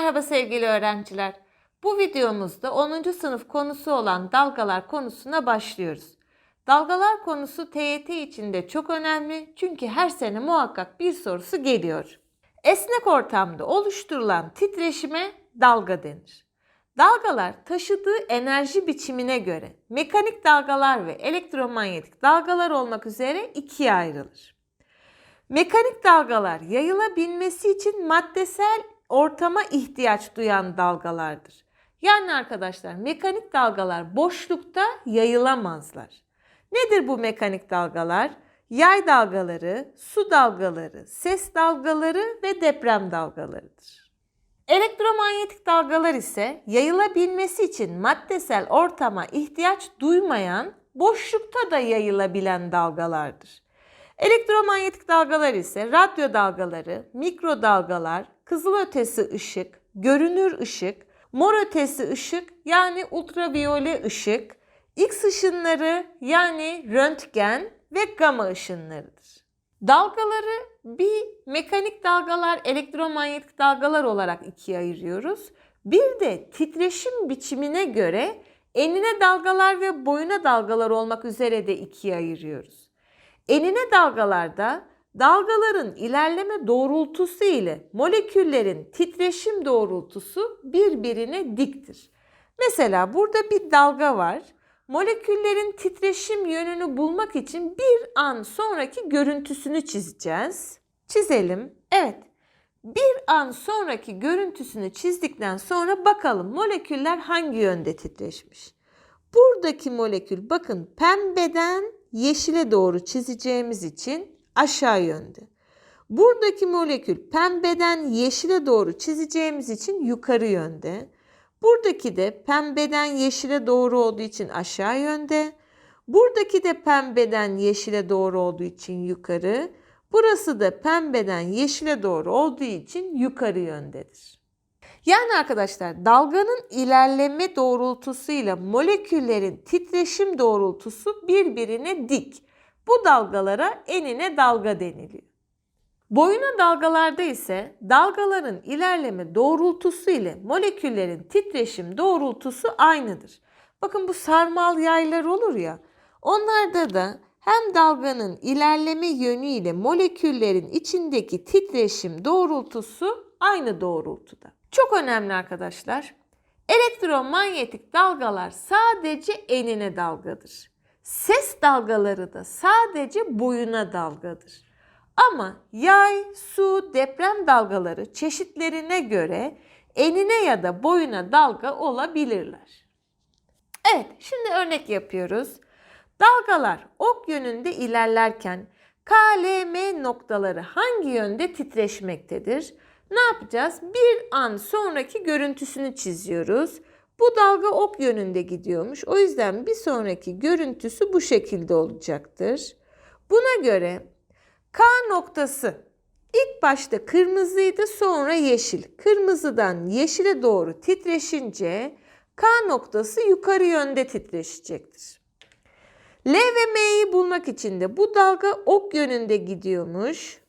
Merhaba sevgili öğrenciler. Bu videomuzda 10. sınıf konusu olan dalgalar konusuna başlıyoruz. Dalgalar konusu TYT için de çok önemli çünkü her sene muhakkak bir sorusu geliyor. Esnek ortamda oluşturulan titreşime dalga denir. Dalgalar taşıdığı enerji biçimine göre mekanik dalgalar ve elektromanyetik dalgalar olmak üzere ikiye ayrılır. Mekanik dalgalar yayılabilmesi için maddesel ortama ihtiyaç duyan dalgalardır. Yani arkadaşlar mekanik dalgalar boşlukta yayılamazlar. Nedir bu mekanik dalgalar? Yay dalgaları, su dalgaları, ses dalgaları ve deprem dalgalarıdır. Elektromanyetik dalgalar ise yayılabilmesi için maddesel ortama ihtiyaç duymayan, boşlukta da yayılabilen dalgalardır. Elektromanyetik dalgalar ise radyo dalgaları, mikrodalgalar, kızılötesi ışık, görünür ışık, mor ötesi ışık yani ultraviyole ışık, X ışınları yani röntgen ve gama ışınlarıdır. Dalgaları bir mekanik dalgalar, elektromanyetik dalgalar olarak ikiye ayırıyoruz. Bir de titreşim biçimine göre enine dalgalar ve boyuna dalgalar olmak üzere de ikiye ayırıyoruz. Enine dalgalarda dalgaların ilerleme doğrultusu ile moleküllerin titreşim doğrultusu birbirine diktir. Mesela burada bir dalga var. Moleküllerin titreşim yönünü bulmak için bir an sonraki görüntüsünü çizeceğiz. Çizelim. Evet. Bir an sonraki görüntüsünü çizdikten sonra bakalım moleküller hangi yönde titreşmiş. Buradaki molekül bakın pembeden yeşile doğru çizeceğimiz için aşağı yönde. Buradaki molekül pembeden yeşile doğru çizeceğimiz için yukarı yönde. Buradaki de pembeden yeşile doğru olduğu için aşağı yönde. Buradaki de pembeden yeşile doğru olduğu için yukarı. Burası da pembeden yeşile doğru olduğu için yukarı yöndedir. Yani arkadaşlar dalganın ilerleme doğrultusuyla moleküllerin titreşim doğrultusu birbirine dik. Bu dalgalara enine dalga deniliyor. Boyuna dalgalarda ise dalgaların ilerleme doğrultusu ile moleküllerin titreşim doğrultusu aynıdır. Bakın bu sarmal yaylar olur ya. Onlarda da hem dalganın ilerleme yönü ile moleküllerin içindeki titreşim doğrultusu aynı doğrultuda. Çok önemli arkadaşlar. Elektromanyetik dalgalar sadece enine dalgadır. Ses dalgaları da sadece boyuna dalgadır. Ama yay, su, deprem dalgaları çeşitlerine göre enine ya da boyuna dalga olabilirler. Evet, şimdi örnek yapıyoruz. Dalgalar ok yönünde ilerlerken KLM noktaları hangi yönde titreşmektedir? Ne yapacağız? Bir an sonraki görüntüsünü çiziyoruz. Bu dalga ok yönünde gidiyormuş. O yüzden bir sonraki görüntüsü bu şekilde olacaktır. Buna göre K noktası ilk başta kırmızıydı sonra yeşil. Kırmızıdan yeşile doğru titreşince K noktası yukarı yönde titreşecektir. L ve M'yi bulmak için de bu dalga ok yönünde gidiyormuş.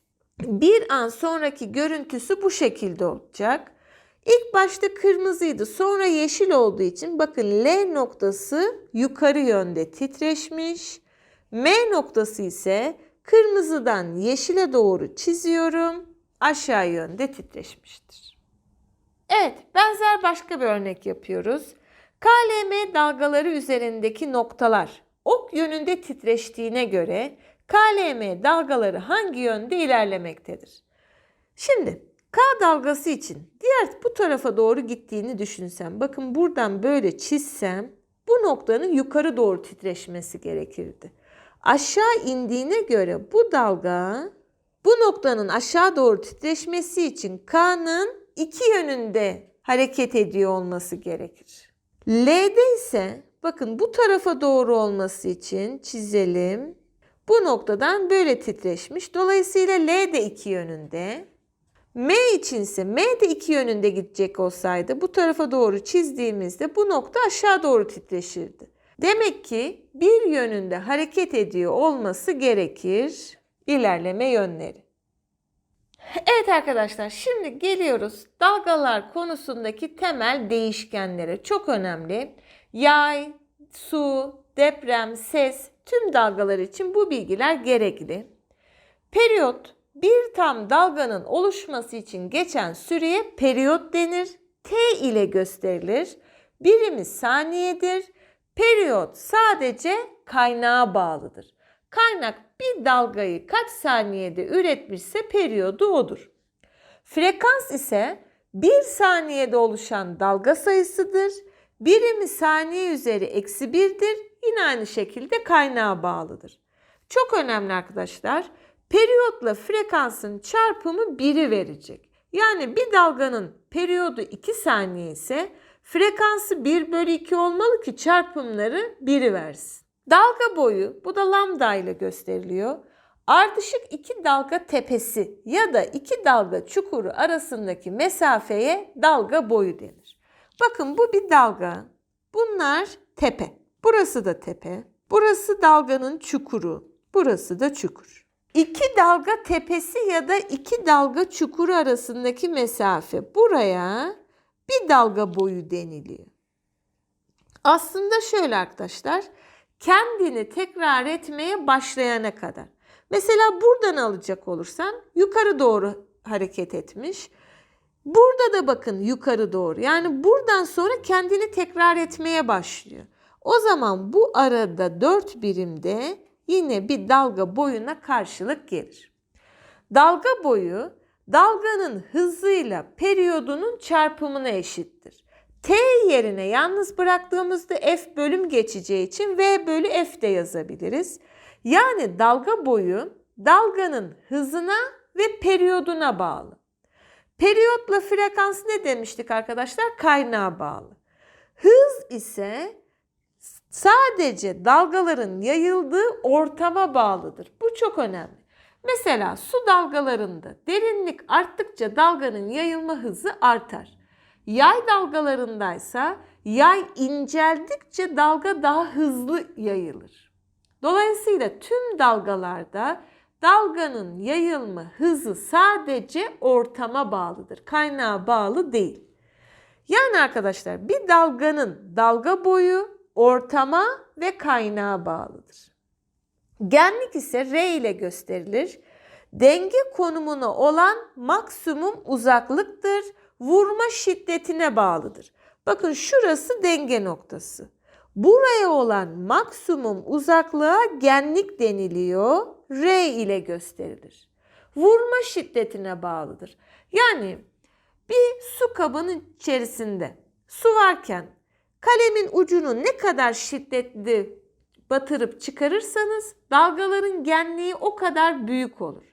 Bir an sonraki görüntüsü bu şekilde olacak. İlk başta kırmızıydı sonra yeşil olduğu için bakın L noktası yukarı yönde titreşmiş. M noktası ise kırmızıdan yeşile doğru çiziyorum. Aşağı yönde titreşmiştir. Evet, benzer başka bir örnek yapıyoruz. KLM dalgaları üzerindeki noktalar ok yönünde titreştiğine göre KLM dalgaları hangi yönde ilerlemektedir? Şimdi K dalgası için diğer bu tarafa doğru gittiğini düşünsem. Bakın buradan böyle çizsem bu noktanın yukarı doğru titreşmesi gerekirdi. Aşağı indiğine göre bu dalga bu noktanın aşağı doğru titreşmesi için K'nın iki yönünde hareket ediyor olması gerekir. L'de ise bakın bu tarafa doğru olması için çizelim. Bu noktadan böyle titreşmiş. Dolayısıyla L de iki yönünde. M içinse M de iki yönünde gidecek olsaydı bu tarafa doğru çizdiğimizde bu nokta aşağı doğru titreşirdi. Demek ki bir yönünde hareket ediyor olması gerekir ilerleme yönleri. Evet arkadaşlar şimdi geliyoruz dalgalar konusundaki temel değişkenlere. Çok önemli. Yay, su, deprem, ses tüm dalgalar için bu bilgiler gerekli. Periyot bir tam dalganın oluşması için geçen süreye periyot denir. T ile gösterilir. Birimi saniyedir. Periyot sadece kaynağa bağlıdır. Kaynak bir dalgayı kaç saniyede üretmişse periyodu odur. Frekans ise bir saniyede oluşan dalga sayısıdır. Birimi saniye üzeri eksi birdir. Yine aynı şekilde kaynağa bağlıdır. Çok önemli arkadaşlar. Periyotla frekansın çarpımı biri verecek. Yani bir dalganın periyodu 2 saniye ise frekansı 1 bölü 2 olmalı ki çarpımları biri versin. Dalga boyu bu da lambda ile gösteriliyor. Ardışık iki dalga tepesi ya da iki dalga çukuru arasındaki mesafeye dalga boyu denir. Bakın bu bir dalga. Bunlar tepe. Burası da tepe. Burası dalganın çukuru. Burası da çukur. İki dalga tepesi ya da iki dalga çukuru arasındaki mesafe buraya bir dalga boyu deniliyor. Aslında şöyle arkadaşlar, kendini tekrar etmeye başlayana kadar. Mesela buradan alacak olursan yukarı doğru hareket etmiş. Burada da bakın yukarı doğru. Yani buradan sonra kendini tekrar etmeye başlıyor. O zaman bu arada 4 birimde yine bir dalga boyuna karşılık gelir. Dalga boyu dalganın hızıyla periyodunun çarpımına eşittir. T yerine yalnız bıraktığımızda F bölüm geçeceği için V bölü F de yazabiliriz. Yani dalga boyu dalganın hızına ve periyoduna bağlı. Periyotla frekans ne demiştik arkadaşlar? Kaynağa bağlı. Hız ise sadece dalgaların yayıldığı ortama bağlıdır. Bu çok önemli. Mesela su dalgalarında derinlik arttıkça dalganın yayılma hızı artar. Yay dalgalarındaysa yay inceldikçe dalga daha hızlı yayılır. Dolayısıyla tüm dalgalarda dalganın yayılma hızı sadece ortama bağlıdır. Kaynağa bağlı değil. Yani arkadaşlar bir dalganın dalga boyu ortama ve kaynağa bağlıdır. Genlik ise R ile gösterilir. Denge konumuna olan maksimum uzaklıktır. Vurma şiddetine bağlıdır. Bakın şurası denge noktası. Buraya olan maksimum uzaklığa genlik deniliyor. R ile gösterilir. Vurma şiddetine bağlıdır. Yani bir su kabının içerisinde su varken kalemin ucunu ne kadar şiddetli batırıp çıkarırsanız dalgaların genliği o kadar büyük olur.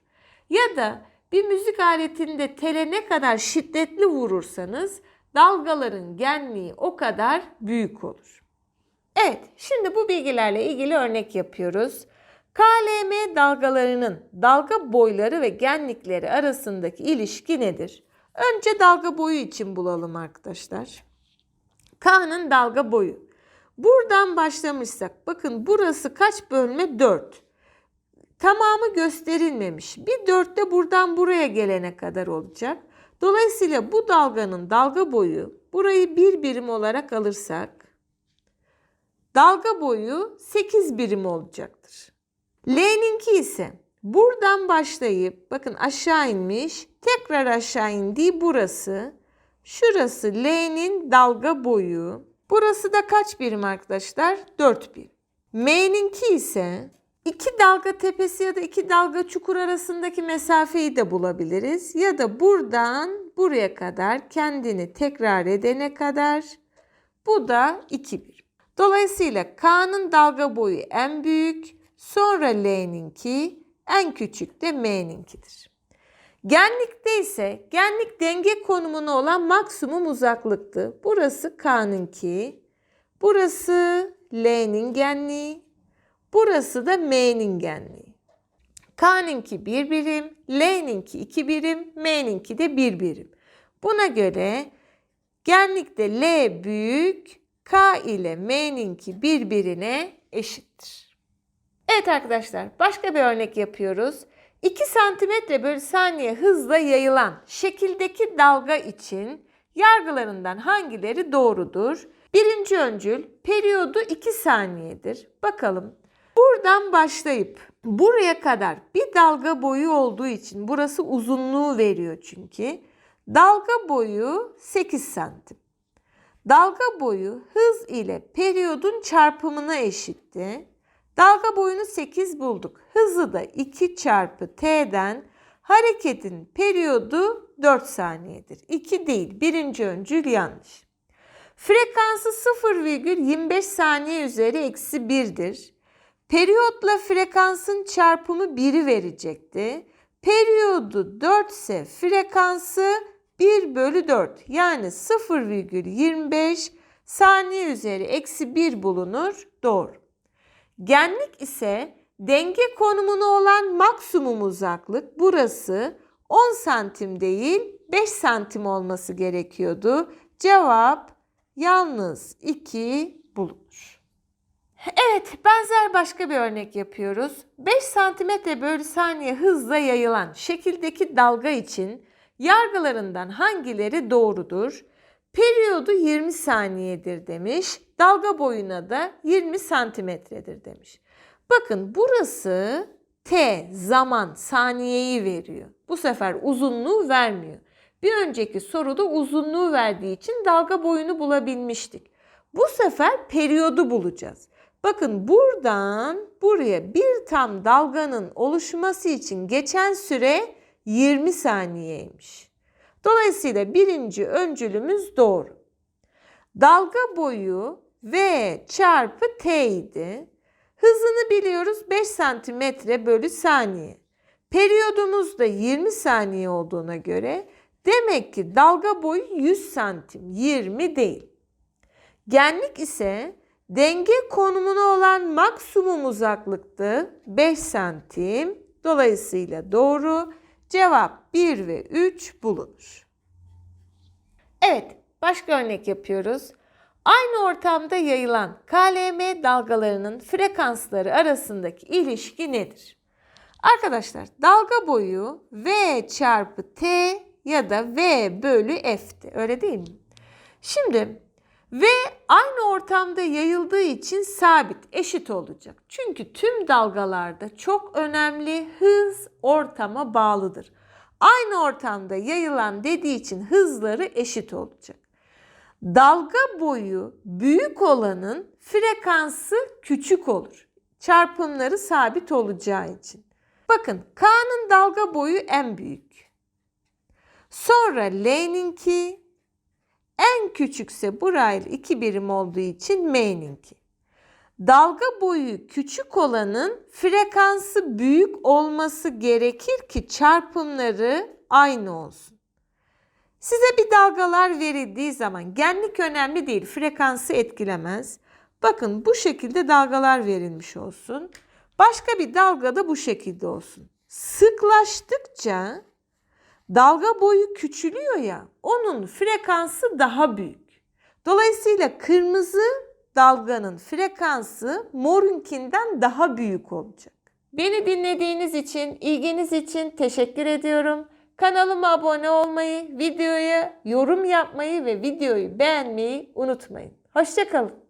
Ya da bir müzik aletinde tele ne kadar şiddetli vurursanız dalgaların genliği o kadar büyük olur. Evet, şimdi bu bilgilerle ilgili örnek yapıyoruz. KLM dalgalarının dalga boyları ve genlikleri arasındaki ilişki nedir? Önce dalga boyu için bulalım arkadaşlar. K'nın dalga boyu. Buradan başlamışsak bakın burası kaç bölme? 4. Tamamı gösterilmemiş. Bir 4 de buradan buraya gelene kadar olacak. Dolayısıyla bu dalganın dalga boyu burayı bir birim olarak alırsak dalga boyu 8 birim olacaktır. L'ninki ise buradan başlayıp bakın aşağı inmiş tekrar aşağı indiği burası. Şurası L'nin dalga boyu. Burası da kaç birim arkadaşlar? 4 birim. M'ninki ise iki dalga tepesi ya da iki dalga çukur arasındaki mesafeyi de bulabiliriz. Ya da buradan buraya kadar kendini tekrar edene kadar bu da 2 birim. Dolayısıyla K'nın dalga boyu en büyük, sonra L'ninki, en küçük de M'ninkidir. Genlikte ise genlik denge konumuna olan maksimum uzaklıktı. Burası K'nınki, burası L'nin genliği, burası da M'nin genliği. K'ninki bir birim, L'ninki iki birim, M'ninki de bir birim. Buna göre genlikte L büyük, K ile M'ninki birbirine eşittir. Evet arkadaşlar başka bir örnek yapıyoruz. 2 santimetre bölü saniye hızla yayılan şekildeki dalga için yargılarından hangileri doğrudur? Birinci öncül periyodu 2 saniyedir. Bakalım. Buradan başlayıp buraya kadar bir dalga boyu olduğu için burası uzunluğu veriyor çünkü. Dalga boyu 8 santim. Dalga boyu hız ile periyodun çarpımına eşitti. Dalga boyunu 8 bulduk. Hızı da 2 çarpı t'den hareketin periyodu 4 saniyedir. 2 değil. Birinci öncül yanlış. Frekansı 0,25 saniye üzeri eksi 1'dir. Periyotla frekansın çarpımı 1'i verecekti. Periyodu 4 ise frekansı 1 bölü 4 yani 0,25 saniye üzeri eksi 1 bulunur. Doğru. Genlik ise denge konumuna olan maksimum uzaklık burası 10 santim değil 5 santim olması gerekiyordu. Cevap yalnız 2 bulunur. Evet, benzer başka bir örnek yapıyoruz. 5 santimetre bölü saniye hızla yayılan şekildeki dalga için yargılarından hangileri doğrudur? Periyodu 20 saniyedir demiş. Dalga boyuna da 20 santimetredir demiş. Bakın burası t zaman saniyeyi veriyor. Bu sefer uzunluğu vermiyor. Bir önceki soruda uzunluğu verdiği için dalga boyunu bulabilmiştik. Bu sefer periyodu bulacağız. Bakın buradan buraya bir tam dalganın oluşması için geçen süre 20 saniyeymiş. Dolayısıyla birinci öncülümüz doğru. Dalga boyu V çarpı T idi. Hızını biliyoruz 5 santimetre bölü saniye. Periyodumuz da 20 saniye olduğuna göre demek ki dalga boyu 100 santim 20 değil. Genlik ise denge konumuna olan maksimum uzaklıktı 5 santim. Dolayısıyla doğru cevap 1 ve 3 bulunur. Evet, başka örnek yapıyoruz. Aynı ortamda yayılan KLM dalgalarının frekansları arasındaki ilişki nedir? Arkadaşlar dalga boyu V çarpı T ya da V bölü F'ti. Öyle değil mi? Şimdi V aynı ortamda yayıldığı için sabit, eşit olacak. Çünkü tüm dalgalarda çok önemli hız ortama bağlıdır. Aynı ortamda yayılan dediği için hızları eşit olacak. Dalga boyu büyük olanın frekansı küçük olur. Çarpımları sabit olacağı için. Bakın K'nın dalga boyu en büyük. Sonra L'ninki en küçükse burayla iki birim olduğu için M'ninki. Dalga boyu küçük olanın frekansı büyük olması gerekir ki çarpımları aynı olsun. Size bir dalgalar verildiği zaman genlik önemli değil, frekansı etkilemez. Bakın bu şekilde dalgalar verilmiş olsun. Başka bir dalga da bu şekilde olsun. Sıklaştıkça dalga boyu küçülüyor ya, onun frekansı daha büyük. Dolayısıyla kırmızı dalganın frekansı morunkinden daha büyük olacak. Beni dinlediğiniz için, ilginiz için teşekkür ediyorum. Kanalıma abone olmayı, videoya yorum yapmayı ve videoyu beğenmeyi unutmayın. Hoşçakalın.